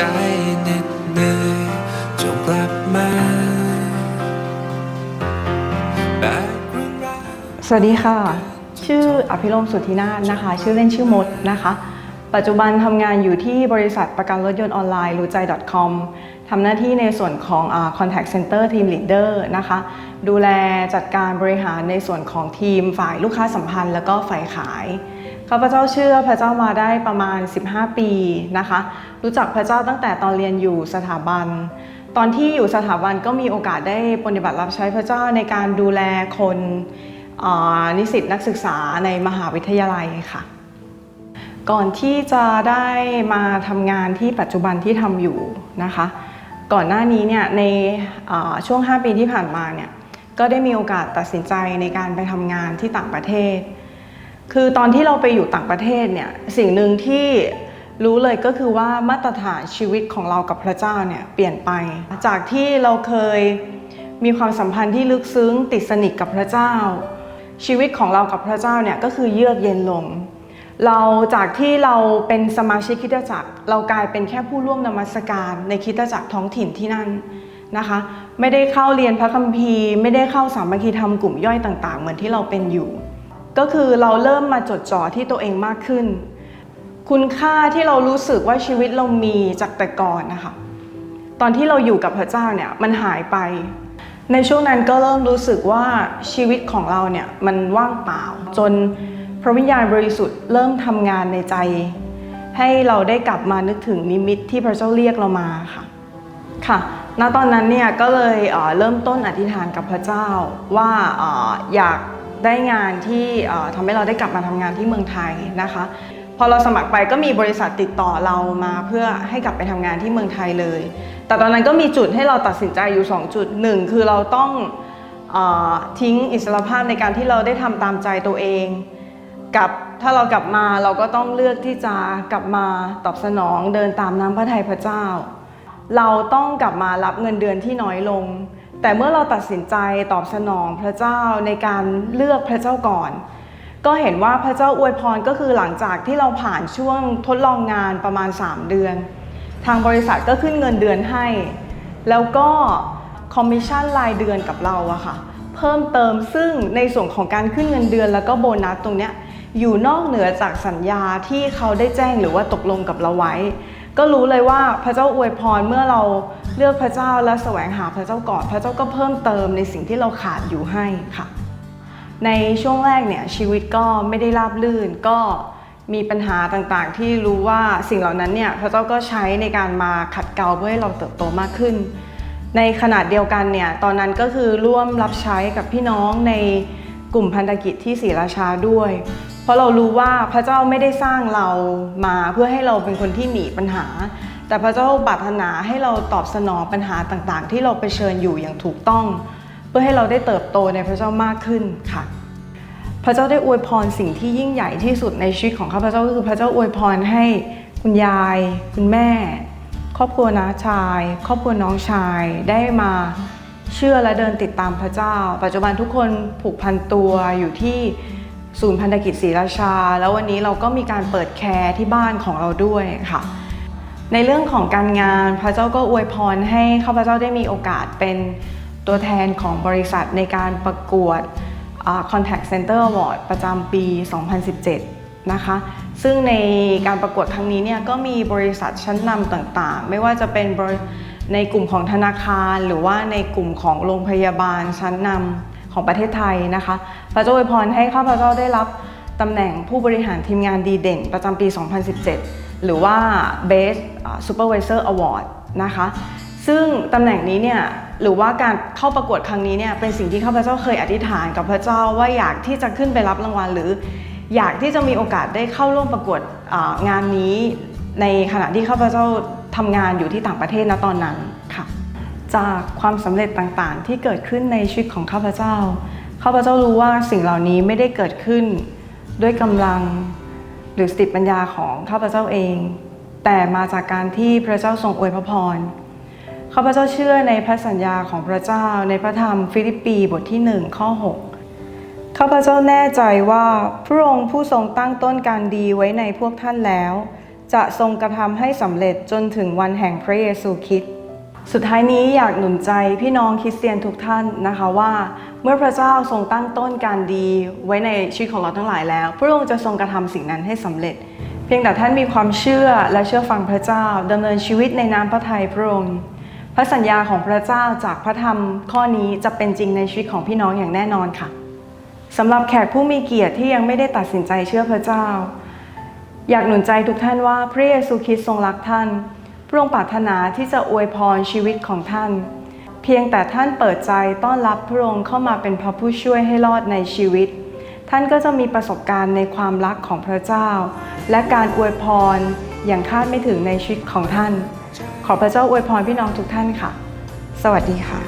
ใจเหน็ดเหนื่อยจงกลับมาสวัสดีค่ะ ชื่ออภิรมสุทธินาถนะคะ ชื่อเล่นชื่อมดนะคะ ปัจจุบันทำงานอยู่ที่บริษัทประกันรถยนต์ออนไลน์รู้ใจ .com ทำหน้าที่ในส่วนของ contact center team leader นะคะ ดูแลจัดการบริหารในส่วนของทีมฝ่ายลูกค้าสัมพันธ์ แล้วก็ฝ่ายขาย ข้าพเจ้าเชื่อพระเจ้ามาได้ประมาณ 15 ปีนะคะ รู้จักพระเจ้าตั้งแต่ตอนเรียนอยู่สถาบัน ตอนที่อยู่สถาบันก็มีโอกาสได้ปฏิบัติรับใช้พระเจ้าในการดูแลคนนิสิตนักศึกษาในมหาวิทยาลัยค่ะ ก่อนที่จะได้มาทำงานที่ปัจจุบันที่ทำอยู่นะคะ ก่อนหน้านี้เนี่ยในช่วง 5 ปีที่ผ่านมาเนี่ยก็ได้มีโอกาสตัดสินใจในการไปทำงานที่ต่างประเทศ คือตอนที่เราไปอยู่ต่างประเทศเนี่ยสิ่งหนึ่งที่รู้เลยก็คือว่ามาตรฐานชีวิตของเรากับพระเจ้าเนี่ยเปลี่ยนไป จากที่เราเคยมีความสัมพันธ์ที่ลึกซึ้งติดสนิทกับพระเจ้า ชีวิตของเรากับพระเจ้าเนี่ยก็คือเยือกเย็นลง เราจากที่เราเป็นสมาชิกคิดจักร เรากลายเป็นแค่ผู้ร่วมนมัสการในคิดจักรท้องถิ่นที่นั่นนะคะ ไม่ได้เข้าเรียนพระคัมภีร์ ไม่ได้เข้าสามัคคีธรรมกลุ่มย่อยต่าง ๆ เหมือนที่เราเป็นอยู่ ก็คือเราเริ่มมาจดจ่อที่ตัวเองมากขึ้น คุณค่าที่เรารู้สึกว่าชีวิตเรามีจากแต่ก่อนนะคะตอนที่เราอยู่กับพระเจ้าเนี่ยมันหายไป ในช่วงนั้นก็เริ่มรู้สึกว่าชีวิตของเราเนี่ยมันว่างเปล่า จนพระวิญญาณบริสุทธิ์เริ่มทำงานในใจ ให้เราได้กลับมานึกถึงนิมิตที่พระเจ้าเรียกเรามาค่ะค่ะณตอนนั้นเนี่ยก็เลยเเริ่มต้นอธิษฐานกับพระเจ้าว่าออยาก ได้งานที่ทำให้เราได้กลับมาทำงานที่เมืองไทยนะคะ พอเราสมัครไปก็มีบริษัทติดต่อเรามาเพื่อให้กลับไปทำงานที่เมืองไทยเลย แต่ตอนนั้นก็มีจุดให้เราตัดสินใจอยู่ 2 จุดหนึ่งคือเราต้องอทิ้งอิสรภาพในการที่เราได้ทำตามใจตัวเองกับถ้าเรากลับมาเราก็ต้องเลือกที่จะกลับมาตอบสนองเดินตามน้ำพระทัยพระเจ้า เราต้องกลับมารับเงินเดือนที่น้อยลง แต่เมื่อเราตัดสินใจตอบสนองพระเจ้าในการเลือกพระเจ้าก่อน ก็เห็นว่าพระเจ้าอวยพรก็คือหลังจากที่เราผ่านช่วงทดลองงานประมาณ 3 เดือน ทางบริษัทก็ขึ้นเงินเดือนให้ แล้วก็คอมมิชชั่นรายเดือนกับเราอะค่ะ เพิ่มเติมซึ่งในส่วนของการขึ้นเงินเดือนแล้วก็โบนัสตรงเนี้ยอยู่นอกเหนือจากสัญญาที่เขาได้แจ้งหรือว่าตกลงกับเราไว้ ก็รู้เลยว่าพระเจ้าอวยพรเมื่อเราเลือกพระเจ้าและแสวงหาพระเจ้าก่อนพระเจ้าก็เพิ่มเติมในสิ่งที่เราขาดอยู่ให้ค่ะ ในช่วงแรกเนี่ยชีวิตก็ไม่ได้ราบรื่นก็มีปัญหาต่างๆ ที่รู้ว่าสิ่งเหล่านั้นเนี่ยพระเจ้าก็ใช้ในการมาขัดเกลาเพื่อให้เราเติบโตมากขึ้น ในขนาดเดียวกันเนี่ยตอนนั้นก็คือร่วมรับใช้กับพี่น้องในกลุ่มพันธกิจที่ศรีราชาด้วย ราะเรารู้ว่าพระเจ้าไม่ได้สร้างเรามาเพื่อให้เราเป็นคนที่หนีปัญหา แต่พระเจ้าปรารถนาให้เราตอบสนองปัญหาต่างๆ ที่เราเผชิญอยู่อย่างถูกต้อง เพื่อให้เราได้เติบโตในพระเจ้ามากขึ้นค่ะ พระเจ้าได้อวยพรสิ่งที่ยิ่งใหญ่ที่สุดในชีวิตของข้าพเจ้าก็คือพระเจ้าอวยพรให้คุณยาย คุณแม่ ครอบครัวน้าชาย ครอบครัวน้องชายได้มาเชื่อและเดินติดตามพระเจ้า ปัจจุบันทุกคนผูกพันตัวอยู่ที่ ศูนย์พันธกิจศรีราชา แล้ววันนี้เราก็มีการเปิดแคร์ที่บ้านของเราด้วยค่ะ ในเรื่องของการงานพระเจ้าก็อวยพรให้ข้าพเจ้าได้มีโอกาสเป็นตัวแทนของบริษัทในการประกวด Contact Center Award ประจำปี 2017 นะคะ ซึ่งในการประกวดครั้งนี้เนี่ยก็มีบริษัทชั้นนำต่างๆ ไม่ว่าจะเป็นในกลุ่มของธนาคาร หรือว่าในกลุ่มของโรงพยาบาลชั้นนำ ของประเทศไทยนะคะ พระเจ้าอวยพรให้ข้าพเจ้าได้รับตำแหน่งผู้บริหารทีมงานดีเด่นประจำปี 2017 หรือว่า Best Supervisor Award นะคะ ซึ่งตำแหน่งนี้เนี่ยหรือว่าการเข้าประกวดครั้งนี้เนี่ยเป็นสิ่งที่ข้าพเจ้าเคยอธิษฐานกับพระเจ้าว่าอยากที่จะขึ้นไปรับรางวัล หรืออยากที่จะมีโอกาสได้เข้าร่วมประกวดงานนี้ ในขณะที่ข้าพเจ้าทำงานอยู่ที่ต่างประเทศณตอนนั้นค่ะ จากความสำเร็จต่างๆ ที่เกิดขึ้นในชีวิตของข้าพเจ้า ข้าพเจ้ารู้ว่าสิ่งเหล่านี้ไม่ได้เกิดขึ้นด้วยกำลังหรือสติปัญญาของข้าพเจ้าเอง แต่มาจากการที่พระเจ้าทรงอวยพระพร ข้าพเจ้าเชื่อในพระสัญญาของพระเจ้าในพระธรรมฟิลิปปีบทที่ 1 ข้อ 6 ข้าพเจ้าแน่ใจว่าพระองค์ผู้ทรงตั้งต้นการดีไว้ในพวกท่านแล้ว จะทรงกระทำให้สำเร็จจนถึงวันแห่งพระเยซูคริสต์ สุดท้ายนี้อยากหนุนใจพี่น้องคริสเตียนทุกท่านนะคะว่า เมื่อพระเจ้าทรงตั้งต้นการดีไว้ในชีวิตของเราทั้งหลายแล้ว พระองค์จะทรงกระทำสิ่งนั้นให้สำเร็จ เพียงแต่ท่านมีความเชื่อและเชื่อฟังพระเจ้าดำเนินชีวิตในน้ำพระทัยพระองค์พระสัญญาของพระเจ้าจากพระธรรมข้อนี้จะเป็นจริงในชีวิตของพี่น้องอย่างแน่นอนค่ะสำหรับแขกผู้มีเกียรติที่ยังไม่ได้ตัดสินใจเชื่อพระเจ้า อยากหนุนใจทุกท่านว่าพระเยซูคริสต์ทรงรักท่าน พระองค์ปรารถนาที่จะอวยพรชีวิตของท่าน เพียงแต่ท่านเปิดใจต้อนรับพระองค์เข้ามาเป็นพระผู้ช่วยให้รอดในชีวิต ท่านก็จะมีประสบการณ์ในความรักของพระเจ้า และการอวยพรอย่างคาดไม่ถึงในชีวิตของท่าน ขอพระเจ้าอวยพรพี่น้องทุกท่านค่ะ สวัสดีค่ะ